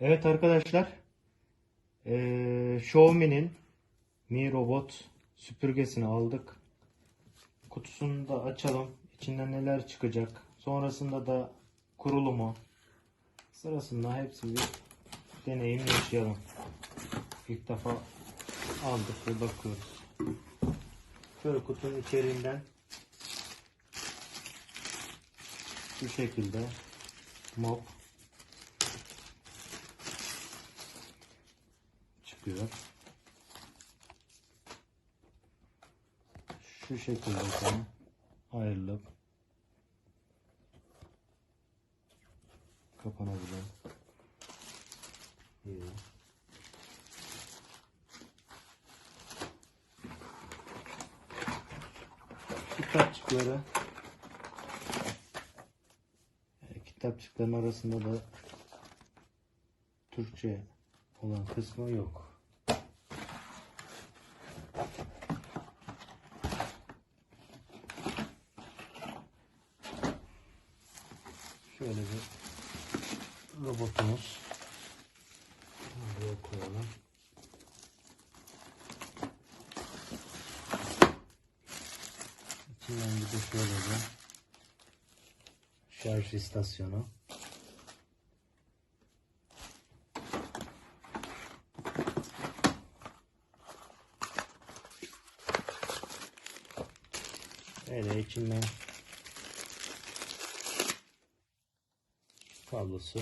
Evet arkadaşlar. Eee Xiaomi'nin Mi Robot süpürgesini aldık. Kutusunu da açalım. İçinden neler çıkacak. Sonrasında da kurulumu. Sırasında hepsi bir deneyim yaşayalım. İlk defa aldık ve bakıyoruz. Şöyle kutunun içeriğinden şu şekilde mop çıkıyor. Şu şekilde tam ayrılıp kapanabilir. İyi. Kitapçıkları kitapçıkların arasında da Türkçe olan kısmı yok. Şöyle bir robotumuz. Buraya koyalım. İçinden bir de şöyle bir şarj istasyonu. Öyle içinden kablosu.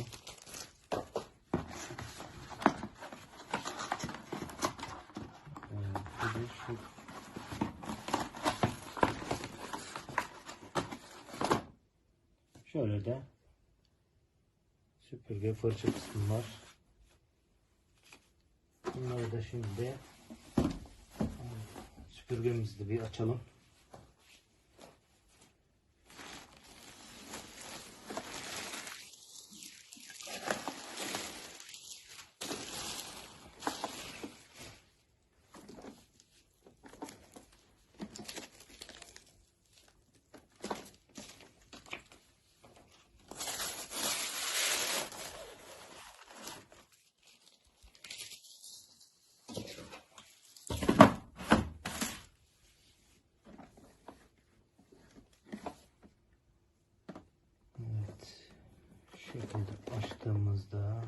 Şöyle de süpürge fırça kısmı var. Bunları da şimdi süpürgemizi de bir açalım. Evet. Şu şekilde açtığımızda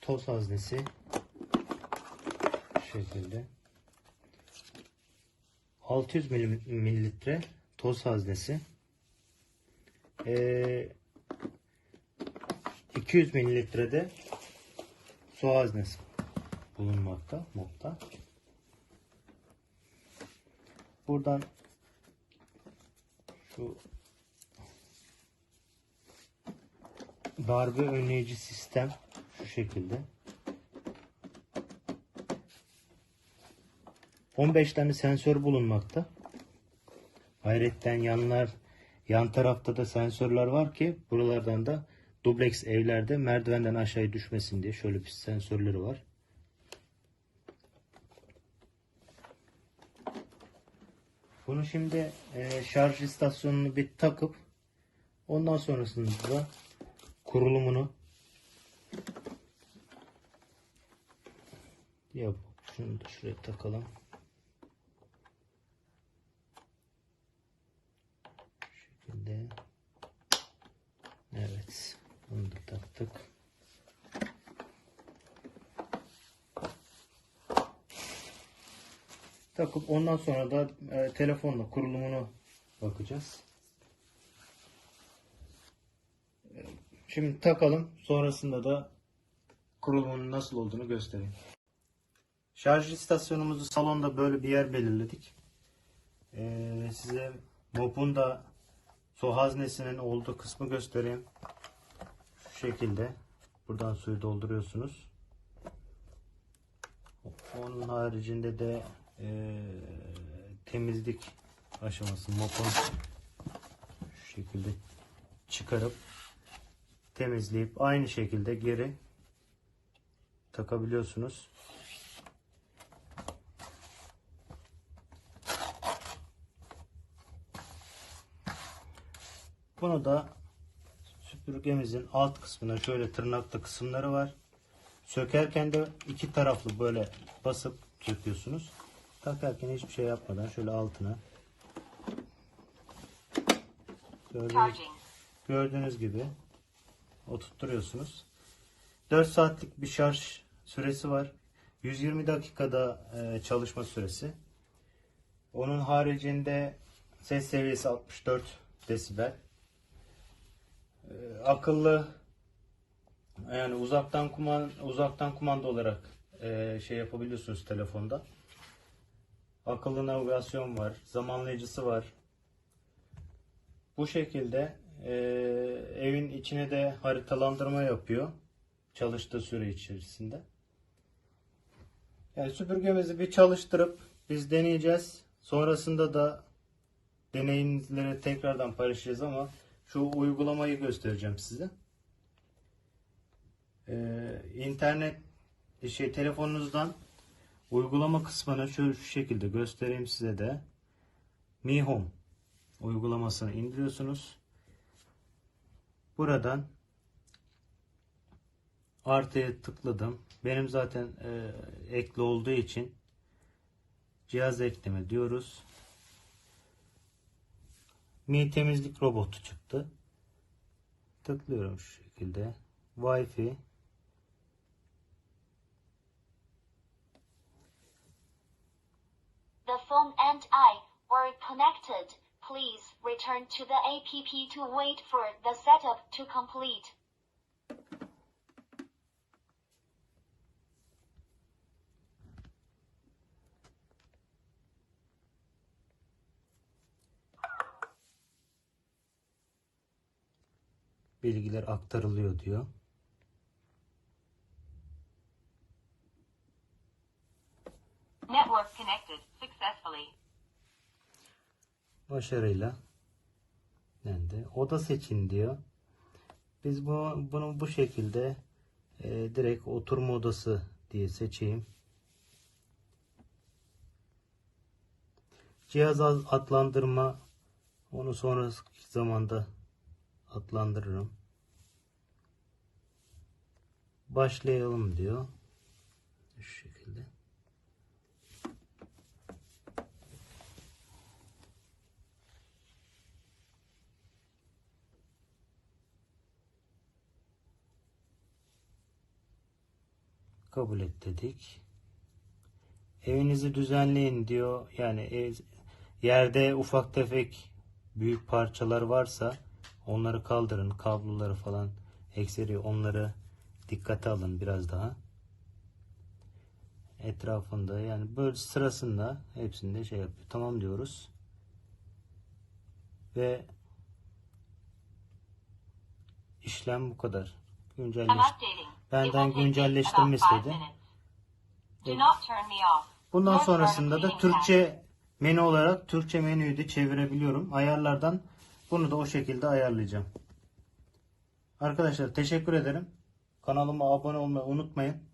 toz haznesi şu şekilde 600 milim- mililitre toz haznesi ee, 200 mililitre de su haznesi bulunmakta mopta. Buradan şu darbe önleyici sistem şu şekilde. 15 tane sensör bulunmakta. Hayretten yanlar yan tarafta da sensörler var ki buralardan da dubleks evlerde merdivenden aşağıya düşmesin diye şöyle bir sensörleri var. Bunu şimdi e, şarj istasyonunu bir takıp ondan sonrasında kurulumunu yap. Şunu da şuraya takalım. Şu şekilde. Evet. Bunu da taktık. takıp ondan sonra da e, telefonla kurulumunu bakacağız. Şimdi takalım. Sonrasında da kurulumunun nasıl olduğunu göstereyim. Şarj istasyonumuzu salonda böyle bir yer belirledik. E, size mopun da su haznesinin olduğu kısmı göstereyim. Şu şekilde. Buradan suyu dolduruyorsunuz. Onun haricinde de e, temizlik aşaması mopon şu şekilde çıkarıp temizleyip aynı şekilde geri takabiliyorsunuz. Bunu da süpürgemizin alt kısmına şöyle tırnaklı kısımları var. Sökerken de iki taraflı böyle basıp söküyorsunuz. Takarken hiçbir şey yapmadan şöyle altına gördüğünüz, gördüğünüz gibi oturtturuyorsunuz. 4 saatlik bir şarj süresi var. 120 dakikada e, çalışma süresi. Onun haricinde ses seviyesi 64 desibel. E, akıllı yani uzaktan kuman uzaktan kumanda olarak e, şey yapabiliyorsunuz telefonda. Akıllı navigasyon var, zamanlayıcısı var. Bu şekilde e, evin içine de haritalandırma yapıyor çalıştığı süre içerisinde. Yani süpürgemizi bir çalıştırıp biz deneyeceğiz. Sonrasında da deneyimleri tekrardan paylaşacağız ama şu uygulamayı göstereceğim size. Ee, internet şey telefonunuzdan uygulama kısmını şöyle şu şekilde göstereyim size de. Mi Home uygulamasını indiriyorsunuz. Buradan artıya tıkladım. Benim zaten e, ekli olduğu için cihaz ekleme diyoruz. Mi temizlik robotu çıktı. Tıklıyorum şu şekilde. Wi-Fi The phone and I were connected. Please return to the app to wait for the setup to complete. bilgiler aktarılıyor diyor. Network connected successfully. Başarıyla dendi. Oda seçin diyor. Biz bu, bunu bu şekilde e, direkt oturma odası diye seçeyim. Cihaz ad- adlandırma onu sonraki zamanda adlandırırım. Başlayalım diyor. Şu şekilde. Kabul et dedik. Evinizi düzenleyin diyor. Yani ev- yerde ufak tefek büyük parçalar varsa onları kaldırın. Kabloları falan ekseri onları dikkate alın biraz daha. Etrafında yani böyle sırasında hepsinde şey yapıyor. Tamam diyoruz. Ve işlem bu kadar. I'm Güncelleş. updating. Benden güncelleştirme istedi. Bundan sonrasında da. Türkçe menü olarak Türkçe menüyü de çevirebiliyorum. Ayarlardan bunu da o şekilde ayarlayacağım. Arkadaşlar teşekkür ederim. Kanalıma abone olmayı unutmayın.